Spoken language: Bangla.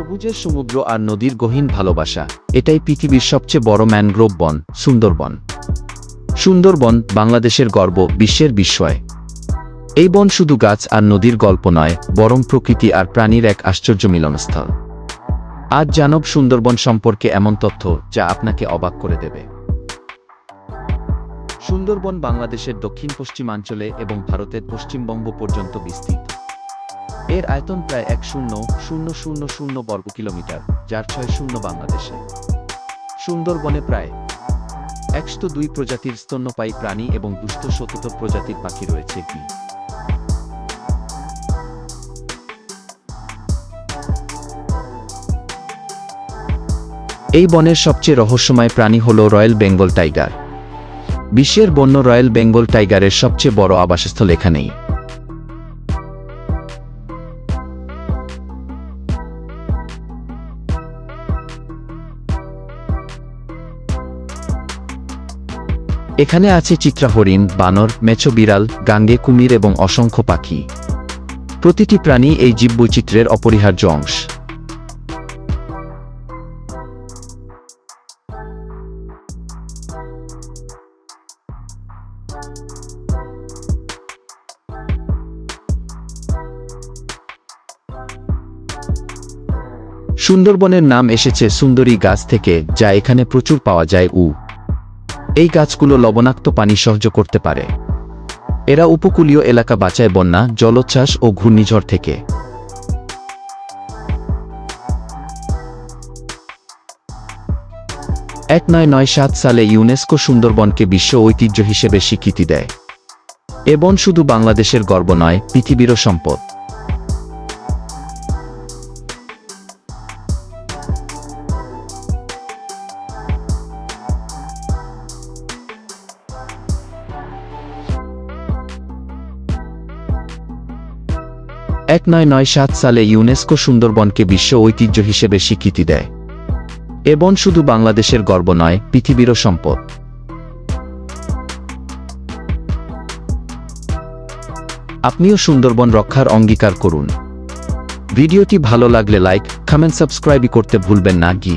সবুজের সমুদ্র আর নদীর গহীন ভালোবাসা। এটাই পৃথিবীর সবচেয়ে বড় ম্যানগ্রোভ বন, সুন্দরবন। সুন্দরবন বাংলাদেশের গর্ব, বিশ্বের বিস্ময়। এই বন শুধু গাছ আর নদীর গল্প নয়, বরং প্রকৃতি আর প্রাণীর এক আশ্চর্য মিলনস্থল। আজ জানব সুন্দরবন সম্পর্কে এমন তথ্য যা আপনাকে অবাক করে দেবে। সুন্দরবন বাংলাদেশের দক্ষিণ পশ্চিমাঞ্চলে এবং ভারতের পশ্চিমবঙ্গ পর্যন্ত বিস্তৃত। এর আয়তন প্রায় এক শূন্য শূন্য শূন্য শূন্য বর্গ কিলোমিটার, যার ছয় শূন্য বাংলাদেশে। সুন্দরবনে প্রায় একশো দুই প্রজাতির স্তন্যপায়ী প্রাণী এবং দুষ্ট সতত প্রজাতির পাখি রয়েছে কি? এই বনের সবচেয়ে রহস্যময় প্রাণী হল রয়্যাল বেঙ্গল টাইগার। বিশ্বের বন্য রয়্যাল বেঙ্গল টাইগারের সবচেয়ে বড় আবাসস্থল এখানেই। এখানে আছে চিত্রা হরিণ বানর, মেছো বিড়াল, গাঙ্গে কুমির এবং অসংখ্য পাখি। প্রতিটি প্রাণী এই জীববৈচিত্র্যের অপরিহার্য অংশ। সুন্দরবনের নাম এসেছে সুন্দরী গাছ থেকে, যা এখানে প্রচুর পাওয়া যায়, উ। এই গাছগুলো লবণাক্ত পানি সহ্য করতে পারে। এরা উপকূলীয় এলাকা বাঁচায় বন্যা, জলোচ্ছ্বাস ও ঘূর্ণিঝড় থেকে। এক নয় নয় সাত সালে ইউনেস্কো সুন্দরবনকে বিশ্ব ঐতিহ্য হিসেবে স্বীকৃতি দেয়। এ বন শুধু বাংলাদেশের গর্ব নয়, পৃথিবীরও সম্পদ। এক নয় নয় সাত সালে ইউনেস্কো সুন্দরবনকে বিশ্ব ঐতিহ্য হিসেবে স্বীকৃতি দেয়। এ বন শুধু বাংলাদেশের গর্ব নয়, পৃথিবীরও সম্পদ। আপনিও সুন্দরবন রক্ষার অঙ্গীকার করুন। ভিডিওটি ভালো লাগলে লাইক কমেন্ট সাবস্ক্রাইব করতে ভুলবেন না, গি।